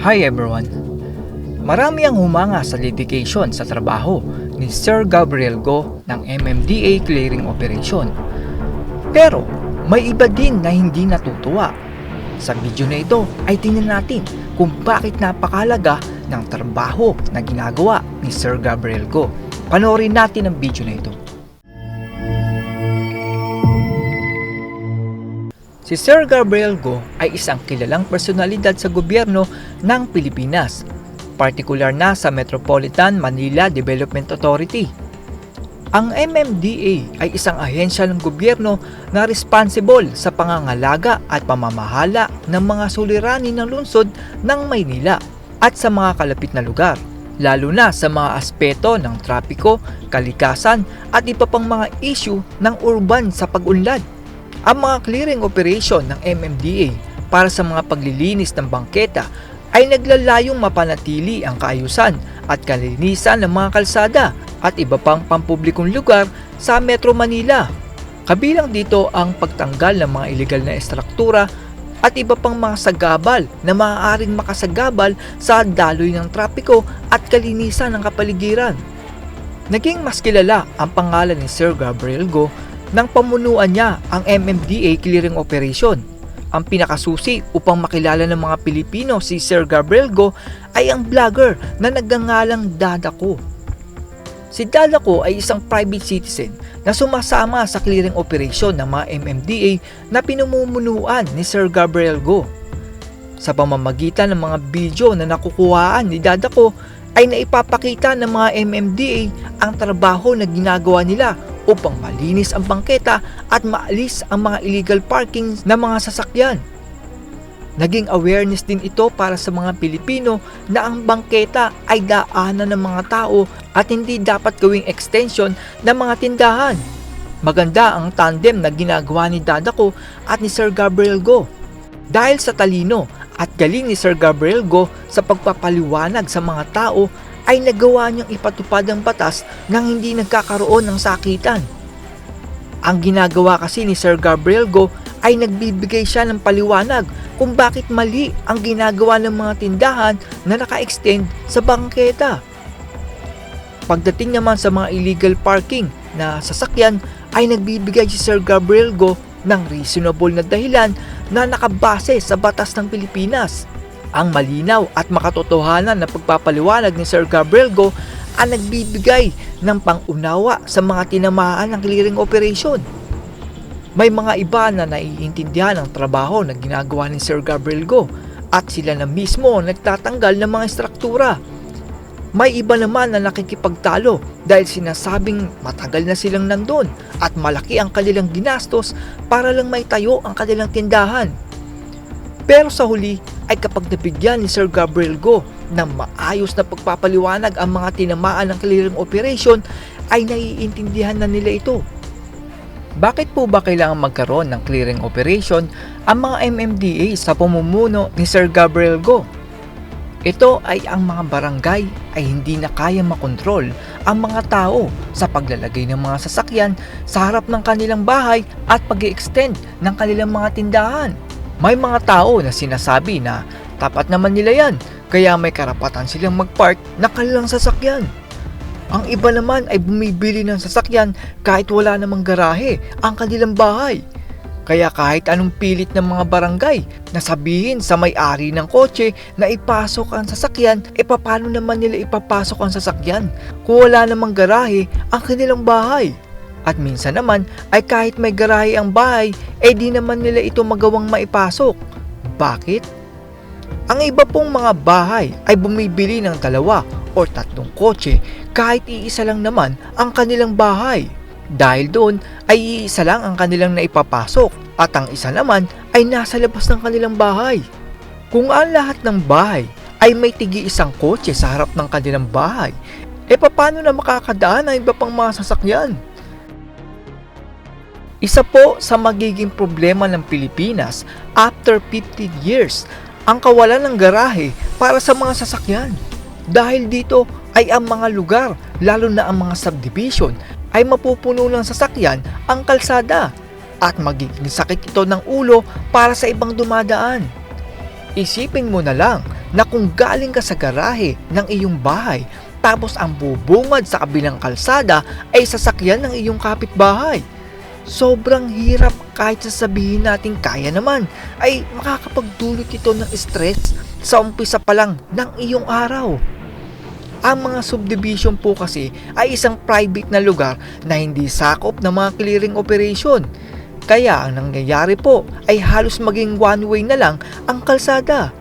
Hi everyone! Marami ang humanga sa litigation sa trabaho ni Sir Gabriel Go ng MMDA Clearing Operation. Pero may iba din na hindi natutuwa. Sa video na ito ay tingnan natin kung bakit napakalaga ng trabaho na ginagawa ni Sir Gabriel Go. Panoorin natin ang video na ito. Si Sir Gabriel Go ay isang kilalang personalidad sa gobyerno ng Pilipinas, partikular na sa Metropolitan Manila Development Authority. Ang MMDA ay isang ahensya ng gobyerno na responsible sa pangangalaga at pamamahala ng mga suliranin ng lungsod ng Maynila at sa mga kalapit na lugar, lalo na sa mga aspeto ng trapiko, kalikasan at iba pang mga issue ng urban sa pag-unlad. Ang mga clearing operation ng MMDA para sa mga paglilinis ng bangketa ay naglalayong mapanatili ang kaayusan at kalinisan ng mga kalsada at iba pang pampublikong lugar sa Metro Manila. Kabilang dito ang pagtanggal ng mga ilegal na estruktura at iba pang mga sagabal na maaaring makasagabal sa daloy ng trapiko at kalinisan ng kapaligiran. Naging mas kilala ang pangalan ni Sir Gabriel Go nang pamunuan niya ang MMDA clearing operation. Ang pinakasusi upang makilala ng mga Pilipino si Sir Gabriel Go ay ang vlogger na nagngangalang Dadako. Si Dadako ay isang private citizen na sumasama sa clearing operation ng mga MMDA na pinumumunuan ni Sir Gabriel Go. Sa pamamagitan ng mga video na nakukuhaan ni Dadako ay naipapakita ng mga MMDA ang trabaho na ginagawa nila upang malinis ang bangketa at maalis ang mga illegal parking ng mga sasakyan. Naging awareness din ito para sa mga Pilipino na ang bangketa ay daanan ng mga tao at hindi dapat gawing extension ng mga tindahan. Maganda ang tandem na ginagawa ni Dadako at ni Sir Gabriel Go. Dahil sa talino at galing ni Sir Gabriel Go sa pagpapaliwanag sa mga tao ay nagawa niyang ipatupad ang batas nang hindi nagkakaroon ng sakitan. Ang ginagawa kasi ni Sir Gabriel Go ay nagbibigay siya ng paliwanag kung bakit mali ang ginagawa ng mga tindahan na naka-extend sa bangketa. Pagdating naman sa mga illegal parking na sasakyan ay nagbibigay si Sir Gabriel Go ng reasonable na dahilan na nakabase sa batas ng Pilipinas. Ang malinaw at makatotohanan na pagpapaliwanag ni Sir Gabriel Go ang nagbibigay ng pangunawa sa mga tinamaan ng clearing operation. May mga iba na naiintindihan ang trabaho na ginagawa ni Sir Gabriel Go at sila na mismo ang nagtatanggal ng mga struktura. May iba naman na nakikipagtalo dahil sinasabing matagal na silang nandun at malaki ang kanilang ginastos para lang may tayo ang kanilang tindahan. Pero sa huli ay kapag nabigyan ni Sir Gabriel Go ng maayos na pagpapaliwanag ang mga tinamaan ng clearing operation ay naiintindihan na nila ito. Bakit po ba kailangan magkaroon ng clearing operation ang mga MMDA sa pamumuno ni Sir Gabriel Go? Ito ay ang mga barangay ay hindi na kaya makontrol ang mga tao sa paglalagay ng mga sasakyan sa harap ng kanilang bahay at pag extend ng kanilang mga tindahan. May mga tao na sinasabi na tapat naman nila yan kaya may karapatan silang magpark na kanilang sasakyan. Ang iba naman ay bumibili ng sasakyan kahit wala namang garahe ang kanilang bahay. Kaya kahit anong pilit ng mga barangay na sabihin sa may-ari ng kotse na ipasok ang sasakyan, e paano naman nila ipapasok ang sasakyan kung wala namang garahe ang kanilang bahay? At minsan naman ay kahit may garahe ang bahay, eh di naman nila ito magawang maipasok. Bakit? Ang iba pong mga bahay ay bumibili ng dalawa o tatlong kotse kahit iisa lang naman ang kanilang bahay. Dahil doon ay iisa lang ang kanilang naipapasok at ang isa naman ay nasa labas ng kanilang bahay. Kung ang lahat ng bahay ay may tigi isang kotse sa harap ng kanilang bahay, e paano na makakadaan ang iba pang mga sasakyan? Isa po sa magiging problema ng Pilipinas after 50 years ang kawalan ng garahe para sa mga sasakyan. Dahil dito ay ang mga lugar, lalo na ang mga subdivision, ay mapupuno ng sasakyan ang kalsada at magiging sakit ito ng ulo para sa ibang dumadaan. Isipin mo na lang na kung galing ka sa garahe ng iyong bahay tapos ang bubungad sa kabilang kalsada ay sasakyan ng iyong kapitbahay. Sobrang hirap kahit sasabihin natin kaya naman ay makakapagdulot ito ng stress sa umpisa pa lang ng iyong araw. Ang mga subdivision po kasi ay isang private na lugar na hindi sakop ng mga clearing operation. Kaya ang nangyayari po ay halos maging one way na lang ang kalsada.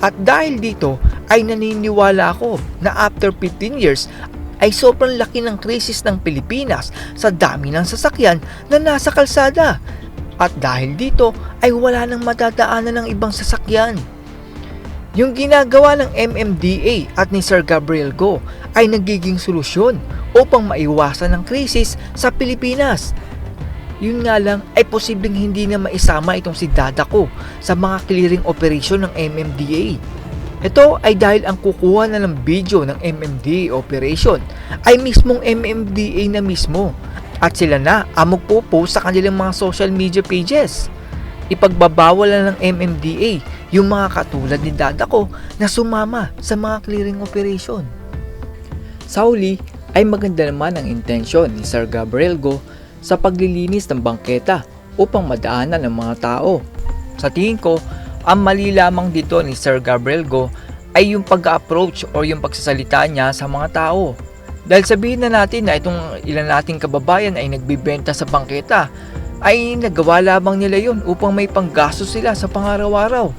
At dahil dito ay naniniwala ako na after 15 years ay sobrang laki ng krisis ng Pilipinas sa dami ng sasakyan na nasa kalsada. At dahil dito ay wala nang madadaanan ng ibang sasakyan. Yung ginagawa ng MMDA at ni Sir Gabriel Go ay nagiging solusyon upang maiwasan ang krisis sa Pilipinas. Yun nga lang ay posibleng hindi na maisama itong si Dada ko sa mga clearing operation ng MMDA. Ito ay dahil ang kukuha na ng video ng MMDA operation ay mismong MMDA na mismo at sila na ang magpo-post sa kanilang mga social media pages. Ipagbabawal na ng MMDA yung mga katulad ni Dada ko na sumama sa mga clearing operation. Sa huli ay maganda naman ang intensyon ni Sir Gabriel Go sa paglilinis ng bangketa upang madaanan ng mga tao. Sa tingin ko, ang mali lamang dito ni Sir Gabriel Go ay yung pag-approach o yung pagsasalita niya sa mga tao. Dahil sabihin na natin na itong ilan nating kababayan ay nagbibenta sa bangketa, ay nagawa lamang nila yon upang may panggasto sila sa pangaraw-araw.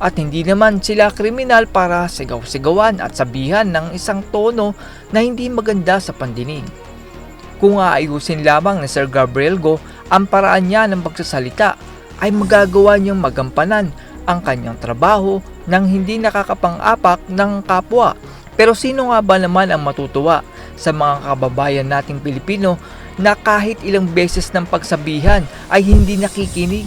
At hindi naman sila kriminal para sigaw-sigawan at sabihan ng isang tono na hindi maganda sa pandinig. Kung aayusin lamang ni Sir Gabriel Go ang paraan niya ng pagsasalita ay magagawa niyang magampanan ang kanyang trabaho nang hindi nakakapang-apak ng kapwa. Pero sino nga ba naman ang matutuwa sa mga kababayan nating Pilipino na kahit ilang beses ng pagsabihan ay hindi nakikinig?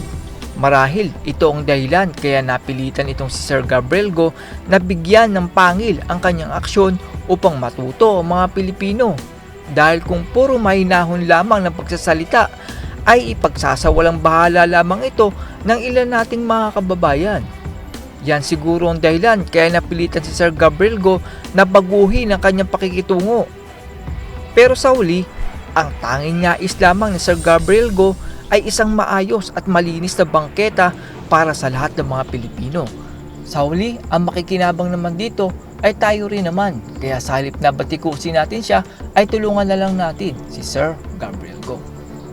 Marahil ito ang dahilan kaya napilitan itong si Sir Gabriel Go na bigyan ng pangil ang kanyang aksyon upang matuto ang mga Pilipino. Dahil kung puro mahinahon lamang ng pagsasalita ay ipagsasawalang bahala lamang ito ng ilan nating mga kababayan. Yan siguro ang dahilan kaya napilitan si Sir Gabriel Go na baguhin ang kanyang pakikitungo. Pero sa huli, ang tanging nais lamang ni Sir Gabriel Go ay isang maayos at malinis na bangketa para sa lahat ng mga Pilipino. Sa huli, ang makikinabang naman dito ay tayo rin naman. Kaya sa halip na batikusin natin siya, ay tulungan na lang natin si Sir Gabriel Go.